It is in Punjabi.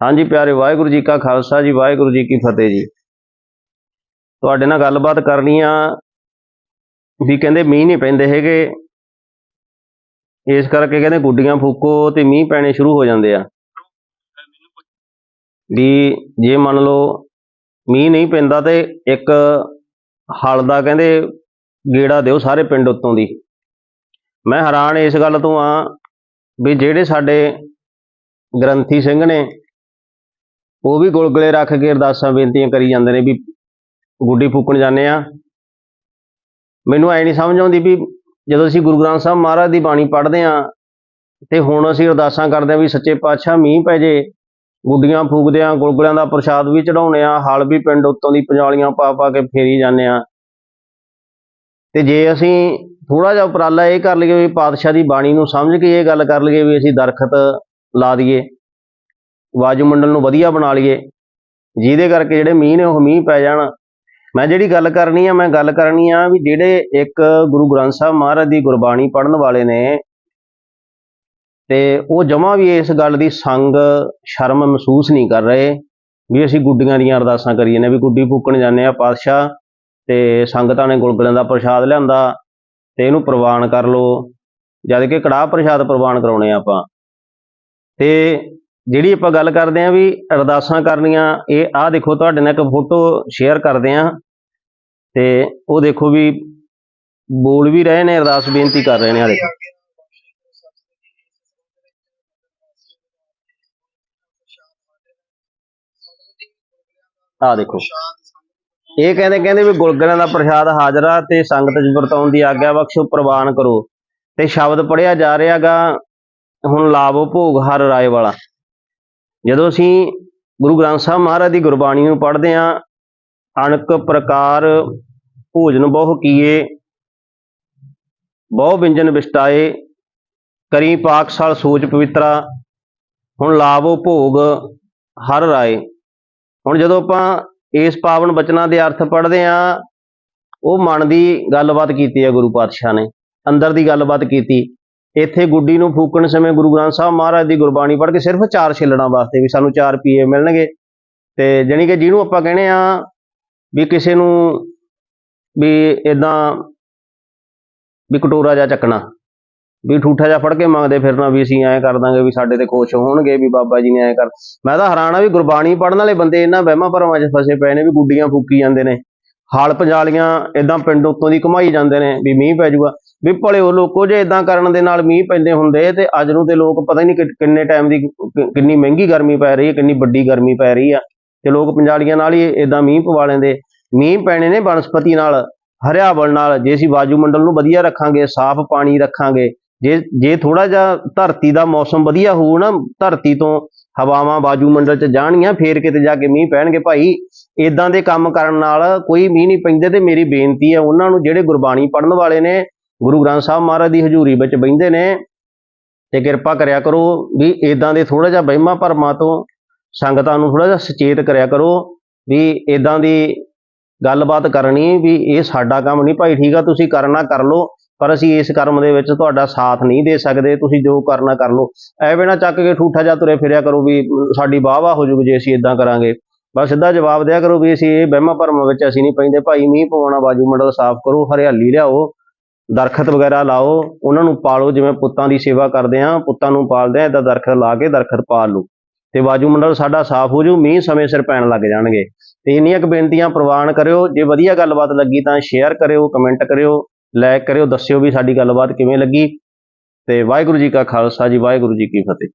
ਹਾਂਜੀ ਪਿਆਰੇ ਵਾਹਿਗੁਰੂ ਜੀ ਕਾ ਖਾਲਸਾ ਜੀ, ਵਾਹਿਗੁਰੂ ਜੀ ਕੀ ਫਤਿਹ ਜੀ। ਤੁਹਾਡੇ ਨਾਲ ਗੱਲਬਾਤ ਕਰਨੀ ਆ ਵੀ ਕਹਿੰਦੇ ਮੀਂਹ ਨਹੀਂ ਪੈਂਦੇ ਹੈਗੇ। ਇਸ ਕਰਕੇ ਕਹਿੰਦੇ ਗੁੱਡੀਆਂ ਫੂਕੋ ਤੇ ਮੀਂਹ ਪੈਣੇ ਸ਼ੁਰੂ ਹੋ ਜਾਂਦੇ ਆ। ਵੀ ਜੇ ਮੰਨ ਲਓ ਮੀਂਹ ਨਹੀਂ ਪੈਂਦਾ ਤੇ ਇੱਕ ਹਲ ਦਾ ਕਹਿੰਦੇ ਗੇੜਾ ਦਿਓ ਸਾਰੇ ਪਿੰਡ ਉੱਤੋਂ ਦੀ। ਮੈਂ ਹੈਰਾਨ ਇਸ ਗੱਲ ਤੋਂ ਆ ਵੀ ਜਿਹੜੇ ਸਾਡੇ ਗ੍ਰੰਥੀ ਸਿੰਘ ਨੇ ਉਹ ਵੀ ਗੁਲਗਲੇ ਰੱਖ ਕੇ ਅਰਦਾਸਾਂ, ਬੇਨਤੀਆਂ ਕਰੀ ਜਾਂਦੇ ਨੇ ਵੀ ਗੁੱਡੀ ਫੂਕਣ ਜਾਂਦੇ ਆ ਮੈਨੂੰ ਐ ਨਹੀਂ ਸਮਝ ਆਉਂਦੀ ਵੀ ਜਦੋਂ ਅਸੀਂ ਗੁਰੂ ਗ੍ਰੰਥ ਸਾਹਿਬ ਮਹਾਰਾਜ ਦੀ ਬਾਣੀ ਪੜ੍ਹਦੇ ਆ ਤੇ ਹੁਣ ਅਸੀਂ ਅਰਦਾਸਾਂ ਕਰਦੇ ਆ ਵੀ ਸੱਚੇ ਪਾਤਸ਼ਾਹ ਮੀਂਹ ਪੈ ਜੇ, ਗੁੱਡੀਆਂ ਫੂਕਦੇ ਆ ਗੁਲਗਲਿਆਂ ਦਾ ਪ੍ਰਸ਼ਾਦ ਵੀ ਚੜਾਉਣੇ ਆ ਹਲ ਵੀ ਪਿੰਡ ਉੱਤੋਂ ਦੀ ਪੰਜਾਲੀਆਂ ਪਾ ਪਾ ਕੇ ਫੇਰੀ ਜਾਂਦੇ ਆ ਤੇ ਜੇ ਅਸੀਂ ਥੋੜਾ ਜਿਹਾ ਉਪਰਾਲਾ ਇਹ ਕਰ ਲਈਏ ਵੀ ਪਾਤਸ਼ਾਹ ਦੀ ਬਾਣੀ ਨੂੰ ਸਮਝ ਕੇ ਇਹ ਗੱਲ ਕਰ ਲਈਏ ਵੀ ਅਸੀਂ ਦਰਖਤ ਲਾ ਦਈਏ ਵਾਯੂ ਮੰਡਲ ਨੂੰ ਵਧੀਆ ਬਣਾ ਲਈਏ, ਜਿਹਦੇ ਕਰਕੇ ਜਿਹੜੇ ਮੀਂਹ ਨੇ ਉਹ ਮੀਂਹ ਪੈ ਜਾਣ। ਮੈਂ ਜਿਹੜੀ ਗੱਲ ਕਰਨੀ ਆ, ਮੈਂ ਗੱਲ ਕਰਨੀ ਆ ਵੀ ਜਿਹੜੇ ਇੱਕ ਗੁਰੂ ਗ੍ਰੰਥ ਸਾਹਿਬ ਮਹਾਰਾਜ ਦੀ ਗੁਰਬਾਣੀ ਪੜ੍ਹਨ ਵਾਲੇ ਨੇ ਤੇ ਉਹ ਜਮਾ ਵੀ ਇਸ ਗੱਲ ਦੀ ਸੰਗ, ਸ਼ਰਮ ਮਹਿਸੂਸ ਨਹੀਂ ਕਰ ਰਹੇ ਵੀ ਅਸੀਂ ਗੁੱਡੀਆਂ ਦੀਆਂ ਅਰਦਾਸਾਂ ਕਰੀਏ ਨੇ, ਵੀ ਗੁੱਡੀ ਫੂਕਣ ਜਾਂਦੇ ਆ ਪਾਤਸ਼ਾਹ ਤੇ ਸੰਗਤਾਂ ਨੇ ਗੁਲਗੁਲਿਆਂ ਦਾ ਪ੍ਰਸ਼ਾਦ ਲਿਆਂਦਾ ਤੇ ਇਹਨੂੰ ਪ੍ਰਵਾਨ ਕਰ ਲਓ, ਜਦ ਕਿ ਕੜਾਹ ਪ੍ਰਸ਼ਾਦ ਪ੍ਰਵਾਨ ਕਰਾਉਣੇ ਆ ਆਪਾਂ। ਤੇ ਜਿਹੜੀ ਆਪਾਂ ਗੱਲ ਕਰਦੇ ਆਂ ਵੀ ਅਰਦਾਸਾਂ ਕਰਨੀਆਂ, ਇਹ ਆਹ ਦੇਖੋ ਤੁਹਾਡੇ ਨਾਲ ਇੱਕ ਫੋਟੋ ਸ਼ੇਅਰ ਕਰਦੇ ਆਂ ਤੇ ਉਹ ਦੇਖੋ ਵੀ ਬੋਲ ਵੀ ਰਹੇ ਨੇ, ਅਰਦਾਸ ਬੇਨਤੀ ਕਰ ਰਹੇ ਨੇ ਆ ਦੇਖੋ ਆਹ ਦੇਖੋ। ਇਹ ਕਹਿੰਦੇ ਕਹਿੰਦੇ ਵੀ ਗੁਲਗੁਲਿਆਂ ਦਾ ਪ੍ਰਸ਼ਾਦ ਹਾਜ਼ਰਾ ਤੇ ਸੰਗਤ ਚ ਵਰਤਾਉਣ ਦੀ ਆਗਿਆ ਬਖਸ਼ੋ ਪ੍ਰਵਾਨ ਕਰੋ। ਤੇ ਸ਼ਬਦ ਪੜਿਆ ਜਾ ਰਿਹਾਗਾ, ਹੁਣ ਲਾਵੋ ਭੋਗ ਹਰ ਰਾਏ ਵਾਲਾ। ਜਦੋਂ ਅਸੀਂ ਗੁਰੂ ਗ੍ਰੰਥ ਸਾਹਿਬ ਮਹਾਰਾਜ ਦੀ ਗੁਰਬਾਣੀ ਨੂੰ ਪੜ੍ਹਦੇ ਹਾਂ, ਅਣਕ ਪ੍ਰਕਾਰ ਭੋਜਨ ਬਹੁ ਕੀਏ, ਬਹੁ ਵਿੰਜਨ ਵਿਸਟਾਏ ਕਰੀ ਪਾਕਸ਼ਾਲ ਸੋਚ ਪਵਿੱਤਰਾ, ਹੁਣ ਲਾਵੋ ਭੋਗ ਹਰ ਰਾਏ। ਹੁਣ ਜਦੋਂ ਆਪਾਂ ਇਸ ਪਾਵਨ ਬਚਨਾਂ ਦੇ ਅਰਥ ਪੜ੍ਹਦੇ ਹਾਂ, ਉਹ ਮਨ ਦੀ ਗੱਲਬਾਤ ਕੀਤੀ ਹੈ ਗੁਰੂ ਪਾਤਸ਼ਾਹ ਨੇ, ਅੰਦਰ ਦੀ ਗੱਲਬਾਤ ਕੀਤੀ। ਇੱਥੇ ਗੁੱਡੀ ਨੂੰ ਫੂਕਣ ਸਮੇਂ ਗੁਰੂ ਗ੍ਰੰਥ ਸਾਹਿਬ ਮਹਾਰਾਜ ਦੀ ਗੁਰਬਾਣੀ ਪੜ੍ਹ ਕੇ ਸਿਰਫ ਚਾਰ ਛਿੱਲਣਾ ਵਾਸਤੇ ਵੀ ਸਾਨੂੰ ਚਾਰ ਪੀਏ ਮਿਲਣਗੇ। ਤੇ ਜਾਣੀ ਕਿ ਜਿਹਨੂੰ ਆਪਾਂ ਕਹਿੰਦੇ ਆ ਵੀ ਕਿਸੇ ਨੂੰ ਵੀ ਇਦਾਂ ਵੀ ਕਟੋਰਾ ਜਾ ਚੱਕਣਾ, ਵੀ ਠੂਠਾ ਜਾ ਫੜ ਕੇ ਮੰਗਦੇ ਫਿਰਨਾ ਵੀ ਅਸੀਂ ਐਂ ਕਰ ਦਾਂਗੇ ਵੀ ਸਾਡੇ ਤੇ ਖੁਸ਼ ਹੋਣਗੇ ਵੀ ਬਾਬਾ ਜੀ ਨੇ ਐਂ ਕਰ, ਮੈਂ ਤਾਂ ਹੈਰਾਨ ਆ ਵੀ ਗੁਰਬਾਣੀ ਪੜਨ ਵਾਲੇ ਬੰਦੇ ਇਹਨਾਂ ਵਹਿਮਾਂ ਭਰਮਾਂ 'ਚ ਫਸੇ ਪਏ ਨੇ ਵੀ ਗੁੱਡੀਆਂ ਫੂਕੀ ਜਾਂਦੇ ਨੇ ਹਾਲ ਪੰਜਾਲੀਆਂ ਇਦਾਂ ਪਿੰਡ ਉੱਤੋਂ ਦੀ ਘੁਮਾਈ ਜਾਂਦੇ ਨੇ ਵੀ ਮੀਂਹ ਪੈ ਜਾਊਗਾ। ਵੀ ਭਲੇ ਉਹ ਲੋਕੋ ਜੇ ਇਦਾਂ ਕਰਨ ਦੇ ਨਾਲ ਮੀਂਹ ਪੈਂਦੇ ਹੁੰਦੇ ਤੇ ਅੱਜ ਨੂੰ ਤੇ ਲੋਕ ਪਤਾ ਹੀ ਨਹੀਂ ਕਿ- ਕਿੰਨੇ ਟਾਈਮ ਦੀ ਕਿੰਨੀ ਮਹਿੰਗੀ ਗਰਮੀ ਪੈ ਰਹੀ ਹੈ, ਕਿੰਨੀ ਵੱਡੀ ਗਰਮੀ ਪੈ ਰਹੀ ਆ। ਤੇ ਲੋਕ ਪੰਜਾਲੀਆਂ ਨਾਲ ਹੀ ਇਦਾਂ ਮੀਂਹ ਪਵਾ ਲੈਂਦੇ। ਮੀਂਹ ਪੈਣੇ ਨੇ ਬਨਸਪਤੀ ਨਾਲ, ਹਰਿਆਵਲ ਨਾਲ, ਜੇ ਅਸੀਂ ਵਾਯੂਮੰਡਲ ਨੂੰ ਵਧੀਆ ਰੱਖਾਂਗੇ, ਸਾਫ਼ ਪਾਣੀ ਰੱਖਾਂਗੇ, ਜੇ ਜੇ ਥੋੜਾ ਜਿਹਾ ਧਰਤੀ ਦਾ ਮੌਸਮ ਵਧੀਆ ਹੋਊ ਨਾ, ਧਰਤੀ ਤੋਂ ਹਵਾਵਾਂ ਵਾਯੂਮੰਡਲ 'ਚ ਜਾਣਗੀਆਂ, ਫੇਰ ਕਿਤੇ ਜਾ ਕੇ ਮੀਂਹ ਪੈਣਗੇ। ਭਾਈ ਇਦਾਂ ਦੇ ਕੰਮ ਕਰਨ ਨਾਲ ਕੋਈ ਮੀਂਹ ਨਹੀਂ ਪੈਂਦੇ ਤੇ ਮੇਰੀ ਬੇਨਤੀ ਹੈ, ਉਹਨਾਂ ਨੂੰ ਜਿਹੜੇ ਗੁਰਬਾਣੀ ਪੜਨ ਵਾਲੇ ਨੇ ਗੁਰੂ ਗ੍ਰੰਥ ਸਾਹਿਬ ਮਹਾਰਾਜ ਦੀ ਹਜ਼ੂਰੀ ਵਿੱਚ ਬਹਿੰਦੇ ਨੇ ਤੇ ਕਿਰਪਾ ਕਰਿਆ ਕਰੋ ਵੀ ਇਦਾਂ ਦੇ ਥੋੜਾ ਜਿਹਾ ਵਹਿਮਾਂ ਭਰਮਾਂ ਤੋਂ ਸੰਗਤਾਂ ਨੂੰ ਥੋੜਾ ਜਿਹਾ ਸੁਚੇਤ ਕਰਿਆ ਕਰੋ ਵੀ ਇਦਾਂ ਦੀ ਗੱਲਬਾਤ ਕਰਨੀ ਵੀ ਇਹ ਸਾਡਾ ਕੰਮ ਨਹੀਂ, ਭਾਈ ਠੀਕ ਆ, ਤੁਸੀਂ ਕਰਨਾ ਕਰ ਲਓ, ਪਰ ਅਸੀਂ ਇਸ ਕਰਮ ਦੇ ਵਿੱਚ ਤੁਹਾਡਾ ਸਾਥ ਨਹੀਂ ਦੇ ਸਕਦੇ, ਤੁਸੀਂ ਜੋ ਕਰਨਾ ਕਰ ਲਓ। ਐਵੇਂ ਨਾ ਚੱਕ ਕੇ ਠੂਠਾ ਜਾ ਤੁਰੇ ਫਿਰਿਆ ਕਰੋ ਵੀ ਸਾਡੀ ਵਾਹ ਵਾਹ ਹੋ ਜੂਗੀ ਜੇ ਅਸੀਂ ਇਦਾਂ ਕਰਾਂਗੇ। ਬਸ ਸਿੱਧਾ ਜਵਾਬ ਦਿਆ ਕਰੋ ਵੀ ਅਸੀਂ ਇਹ ਵਹਿਮਾਂ ਭਰਮਾਂ ਵਿੱਚ ਅਸੀਂ ਨਹੀਂ ਪੈਂਦੇ, ਭਾਈ ਮੀਂਹ ਪਵਾਉਣਾ ਬਾਜੂ ਮੰਡਲ ਸਾਫ਼ ਕਰੋ, ਹਰਿਆਲੀ ਲਿਆਓ ਦਰਖਤ ਵਗੈਰਾ ਲਾਓ, ਉਹਨਾਂ ਨੂੰ ਪਾਲੋ, ਜਿਵੇਂ ਪੁੱਤਾਂ ਦੀ ਸੇਵਾ ਕਰਦੇ ਆ ਪੁੱਤਾਂ ਨੂੰ ਪਾਲਦੇ ਆ ਇਦਾਂ ਦਰਖਤ ਲਾ ਕੇ ਦਰਖਤ ਪਾਲ ਲਓ। ਤੇ ਵਾਯੂਮੰਡਲ ਸਾਡਾ ਸਾਫ਼ ਹੋ ਜੂ, ਮੀਂਹ ਸਮੇਂ ਸਿਰ ਪੈਣ ਲੱਗ ਜਾਣਗੇ। ਤੇ ਇੰਨੀਆਂ ਕੁ ਬੇਨਤੀਆਂ ਪ੍ਰਵਾਨ ਕਰਿਓ, ਜੇ ਵਧੀਆ ਗੱਲਬਾਤ ਲੱਗੀ ਤਾਂ ਸ਼ੇਅਰ ਕਰਿਓ ਕਮੈਂਟ ਕਰਿਓ ਲਾਈਕ ਕਰਿਓ, ਦੱਸਿਓ ਵੀ ਸਾਡੀ ਗੱਲਬਾਤ ਕਿਵੇਂ ਲੱਗੀ। ਤੇ ਵਾਹਿਗੁਰੂ ਜੀ ਕਾ ਖਾਲਸਾ ਜੀ, ਵਾਹਿਗੁਰੂ ਜੀ ਕੀ ਫਤਿਹ।